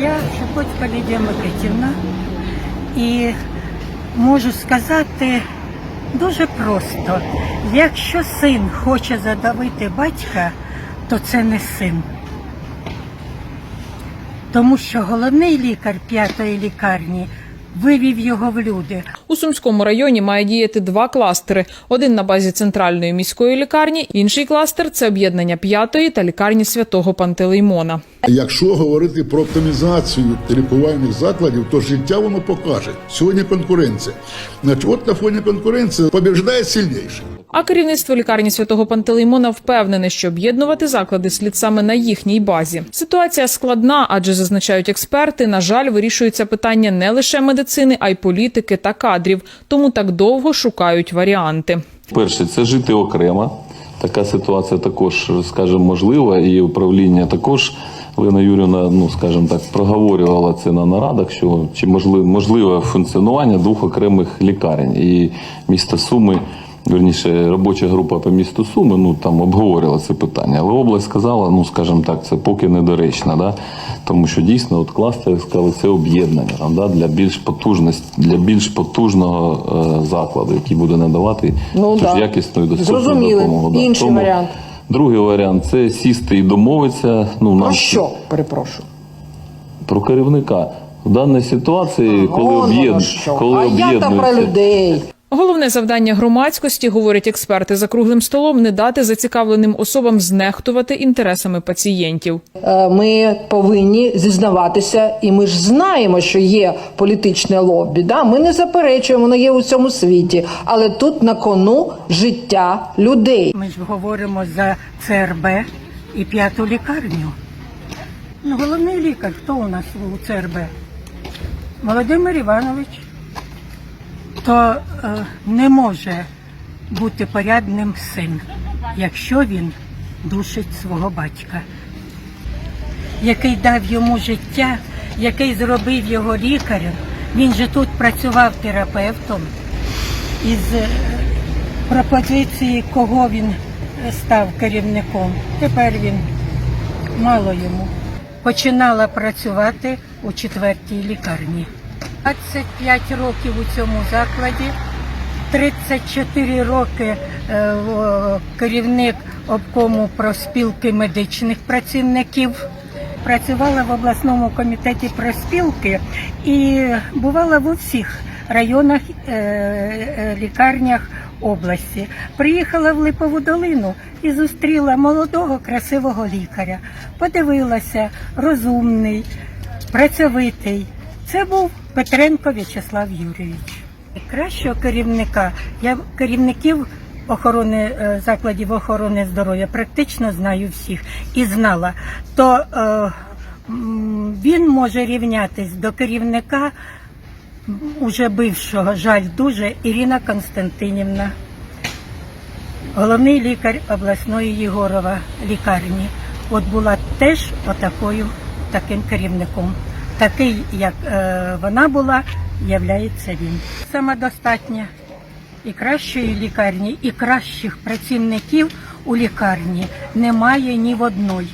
Я Шепотька Лідія Микитівна і можу сказати дуже просто: якщо син хоче задавити батька, то це не син. Тому що головний лікар п'ятої лікарні вивів його в люди. У Сумському районі має діяти два кластери: один на базі центральної міської лікарні, інший кластер це об'єднання п'ятої та лікарні святого Пантелеймона. Якщо говорити про оптимізацію лікувальних закладів, то життя воно покаже. Сьогодні конкуренція. Значить, от на фоні конкуренції побіждає сильніший. А керівництво лікарні святого Пантелеймона впевнене, що об'єднувати заклади слід саме на їхній базі. Ситуація складна, адже зазначають експерти. На жаль, вирішується питання не лише медицини, а й політики та кадрів. Тому так довго шукають варіанти. Перше, це жити окремо. Така ситуація також, скажімо, можлива, і управління також. Лена Юрівна, ну скажімо так, проговорювала це на нарадах, що чи можливе, функціонування двох окремих лікарень. І місто Суми, верніше, робоча група по місту Суми, ну там обговорювала це питання. Але область сказала, ну скажімо так, це поки недоречно, да? тому що дійсно от кластери сказали, це об'єднання там, да? для більш потужності, для більш потужного е, закладу, який буде надавати Ну, да. якісну і доступну Зрозуміли. допомогу. Да. Інший варіант. Другий варіант це сісти і домовитися. Ну, нам що? Перепрошую. про керівника. В даній ситуації, коли Вон воно об'єд... що. коли а я та про людей. Головне завдання громадськості, говорять експерти за круглим столом, не дати зацікавленим особам знехтувати інтересами пацієнтів. Е, Ми повинні зізнаватися, і ми ж знаємо, що є політичне лобі. Да? Ми не заперечуємо, воно є у цьому світі. Але тут на кону життя людей. Ми ж говоримо за ЦРБ і п'яту лікарню. Ну, головний лікар, хто у нас у ЦРБ? Володимир Іванович. То е, не може бути порядним син, якщо він душить свого батька, який дав йому життя, який зробив його лікарем. Він же тут працював терапевтом із е, пропозиції, кого він став керівником. Тепер він мало йому. Починала працювати у четвертій лікарні. 25 років у цьому закладі, 34 роки е, керівник обкому проспілки медичних працівників. Працювала в обласному комітеті проспілки і бувала в усіх районах е, е, лікарнях області. Приїхала в Липову долину і зустріла молодого красивого лікаря. Подивилася, розумний, працьовитий. Це був Петренко В'ячеслав Юрійович. Кращого керівника я керівників охорони е, закладів охорони здоров'я практично знаю всіх і знала. То е, він може рівнятись до керівника уже бившого, жаль, дуже Ірина Константинівна, головний лікар обласної Єгорова лікарні. От була теж отакою таким керівником. Такий, як е, вона була, являється він. Самодостатня і кращої лікарні, і кращих працівників у лікарні немає ні в одної.